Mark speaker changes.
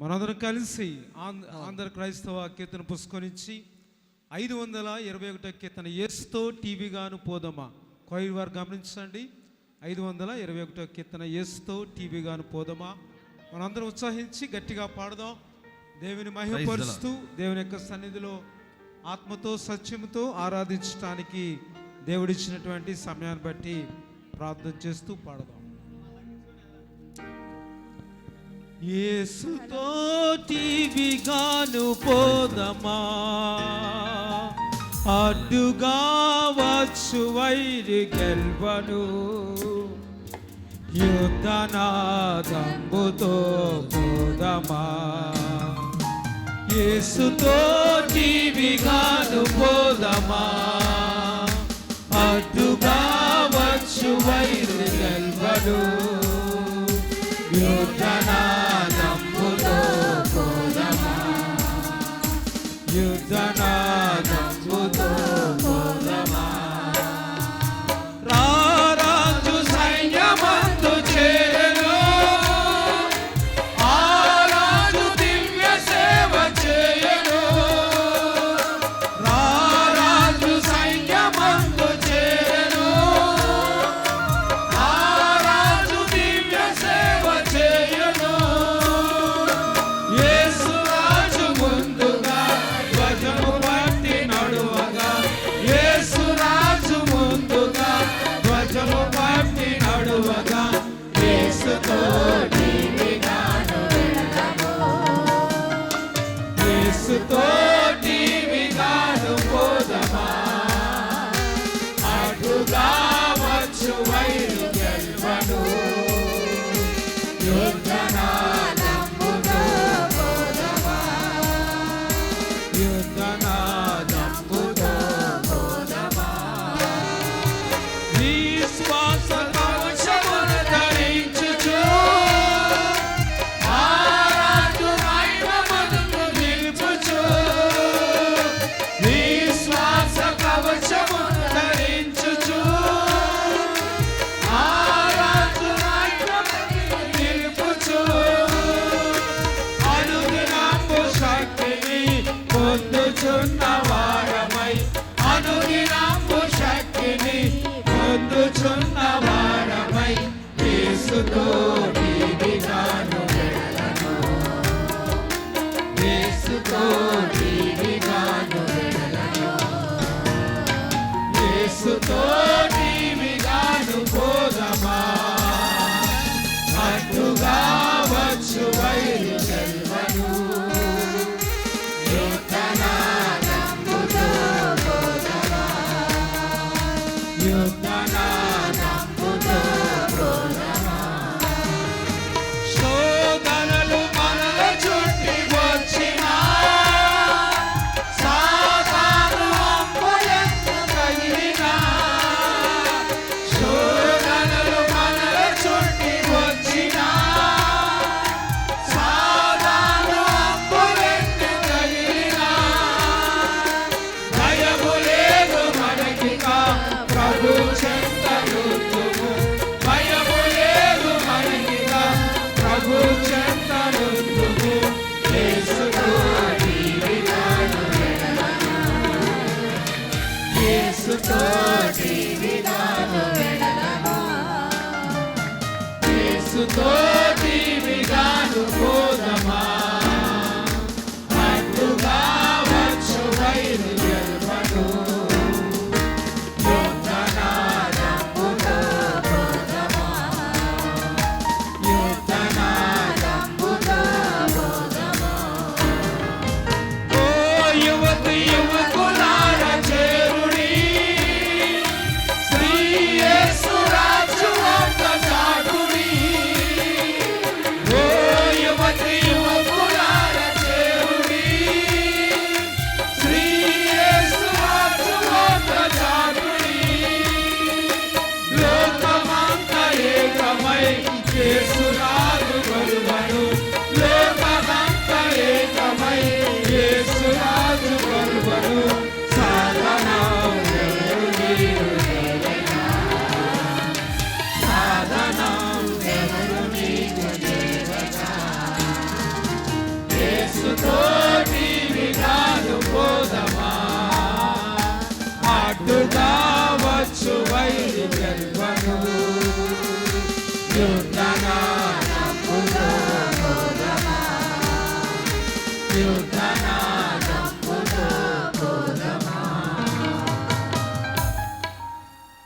Speaker 1: మనందరం కలిసి ఆంధ్ర ఆంధ్ర క్రైస్తవ కీర్తన పుస్తకరించి ఐదు వందల ఇరవై ఒకటో కీర్తన ఎస్తో టీవీగాను పోదమా? కోయి వారు గమనించండి. ఐదు వందల ఇరవై ఒకటో కీర్తన ఎస్తో టీవీగాను పోదమా? మనందరం ఉత్సాహించి గట్టిగా పాడదాం. దేవుని మహిమపరుస్తూ దేవుని యొక్క సన్నిధిలో ఆత్మతో సత్యముతో ఆరాధించడానికి దేవుడిచ్చినటువంటి సమయాన్ని బట్టి ప్రార్థన చేస్తూ పాడదాం. యేసుతో టీవీగాను పోదమా? అడ్డుగా వచ్చు వైరి గెల్వను. యుద్ధనాదంబుతో పోదమా? యేసుతో టీవీగాను పోదమా? అడ్డుగా వచ్చు వైరి గెల్వను. మనసుతో Santo. You.